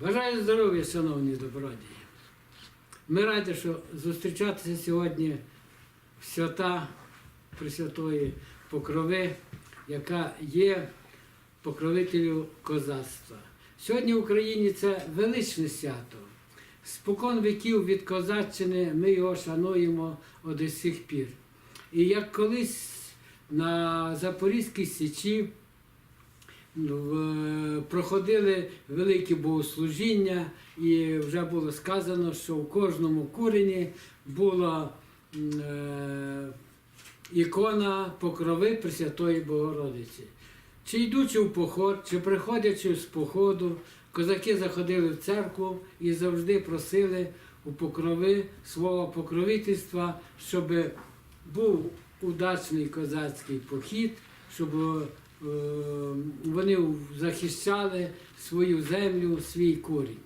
Бажаю здоров'я, шановні добродії. Ми раді, що зустрічатися сьогодні в свята Пресвятої Покрови, яка є покровителю козацтва. Сьогодні в Україні це величне свято. Спокон віків від козаччини ми його шануємо од сих пір. І як колись на Запорізькій Січі проходили великі богослужіння, і вже було сказано, що в кожному курені була е, ікона покрови Пресвятої Богородиці. Чи йдучи в поход, чи приходячи з походу, козаки заходили в церкву і завжди просили у покрови свого покровительства, щоб був удачний козацький похід, щоб вони захищали свою землю, свій корінь.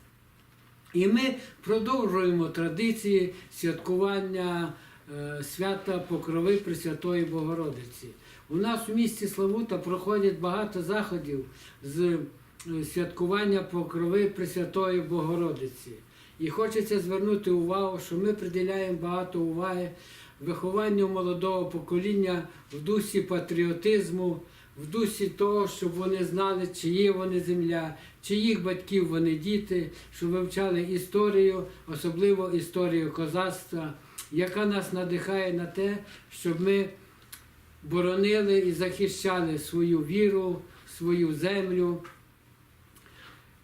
І ми продовжуємо традиції святкування е, свята Покрови Пресвятої Богородиці. У нас у місті Славута проходять багато заходів з е, святкування Покрови Пресвятої Богородиці. І хочеться звернути увагу, що ми приділяємо багато уваги вихованню молодого покоління в дусі патріотизму, в дусі того, щоб вони знали, чиї вони земля, чиїх батьків вони діти, щоб вивчали історію, особливо історію козацтва, яка нас надихає на те, щоб ми боронили і захищали свою віру, свою землю.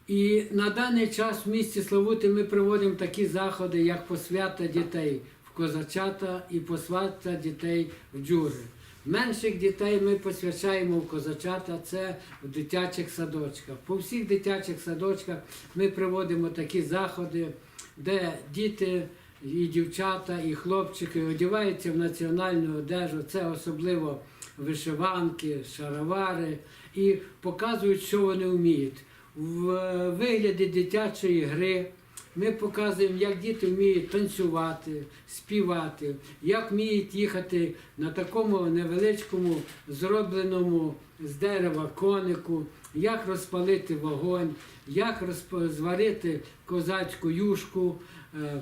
І на даний час в місті Славути ми проводимо такі заходи, як посвята дітей в козачата і посвята дітей в джури. Менших дітей ми посвячаємо в козачата, це в дитячих садочках. По всіх дитячих садочках ми проводимо такі заходи, де діти і дівчата, і хлопчики одягаються в національну одежу. Це особливо вишиванки, шаровари, і показують, що вони вміють. В е, вигляді дитячої гри ми показуємо, як діти вміють танцювати, співати, як вміють їхати на такому невеличкому зробленому з дерева конику, як розпалити вогонь, як зварити козацьку юшку. е,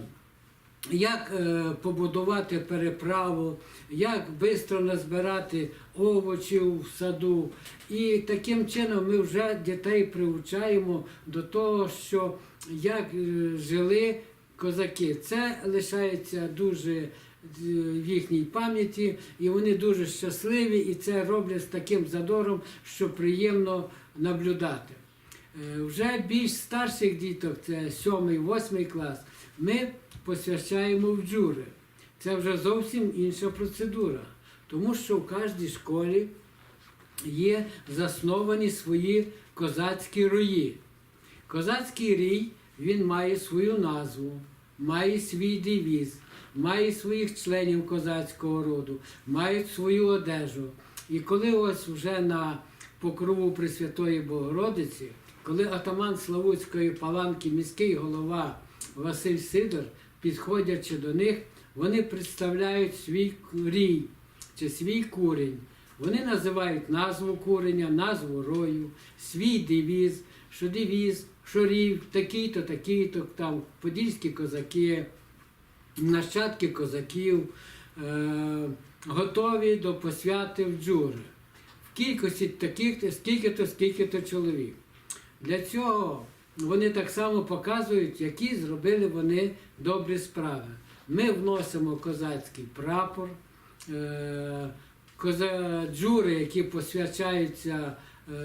як е, побудувати переправу, як швидко назбирати овочів в саду. І таким чином ми вже дітей приучаємо до того, що як е, жили козаки. Це лишається дуже е, в їхній пам'яті, і вони дуже щасливі, і це роблять з таким задором, що приємно наблюдати. Е, Вже більш старших діток, це 7-8 клас, ми посвящаємо в джури. Це вже зовсім інша процедура, тому що в кожній школі є засновані свої козацькі рої. Козацький рій він має свою назву, має свій девіз, має своїх членів козацького роду, має свою одежу. І коли ось вже на покрову Пресвятої Богородиці, коли атаман Славутської паланки, міський голова Василь Сидор, підходячи до них, вони представляють свій рій чи свій курень. Вони називають назву куреня, назву рою, свій девіз, що девіз, що рів, такий-то, такий-то, там подільські козаки, нащадки козаків, е, готові до посвяти в джури. В кількості таких, скільки-то, скільки-то чоловік. Для цього вони так само показують, які зробили вони добрі справи. Ми вносимо козацький прапор, е, коза, джури, які посвячаються,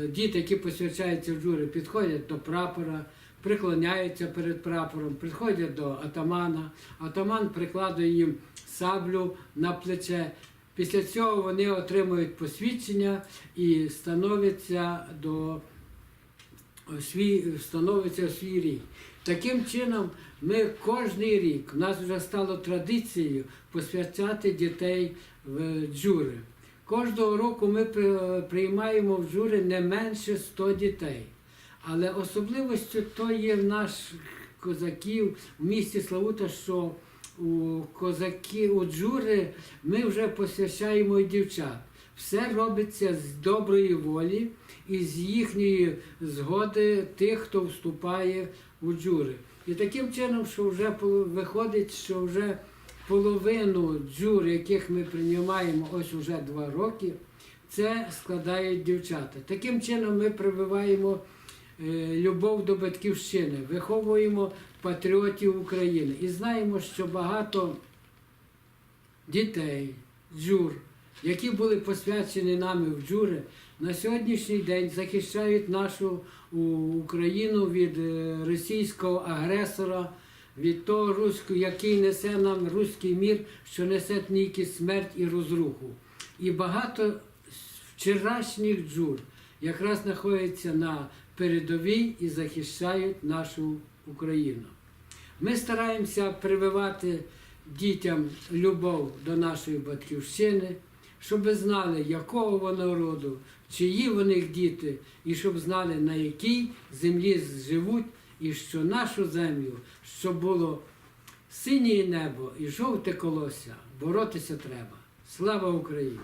діти, які посвячаються в джури, підходять до прапора, приклоняються перед прапором, приходять до атамана. Атаман прикладує їм саблю на плече. Після цього вони отримують посвідчення і становляться до свій, становиться свій рік. Таким чином, ми кожен рік, у нас вже стало традицією посвячати дітей в джури. Кожного року ми приймаємо в джури не менше 100 дітей. Але особливостю то є в наших козаків в місті Славута, що у козаки, у джури ми вже посвящаємо і дівчат. Все робиться з доброї волі і з їхньої згоди тих, хто вступає у джури. І таким чином, що вже виходить, що вже половину джур, яких ми приймаємо ось уже два роки, це складають дівчата. Таким чином ми прививаємо е, любов до батьківщини, виховуємо патріотів України і знаємо, що багато дітей, джур, які були посвячені нами в джури, на сьогоднішній день захищають нашу Україну від е, російського агресора, від того руського, який несе нам руський мір, що несе тільки смерть і розруху. І багато вчорашніх джур якраз знаходяться на передовій і захищають нашу Україну. Ми стараємося прививати дітям любов до нашої батьківщини, щоб знали, якого вони роду, чиї в них діти, і щоб знали, на якій землі живуть, і що нашу землю, щоб було синє небо і жовте колося, боротися треба. Слава Україні!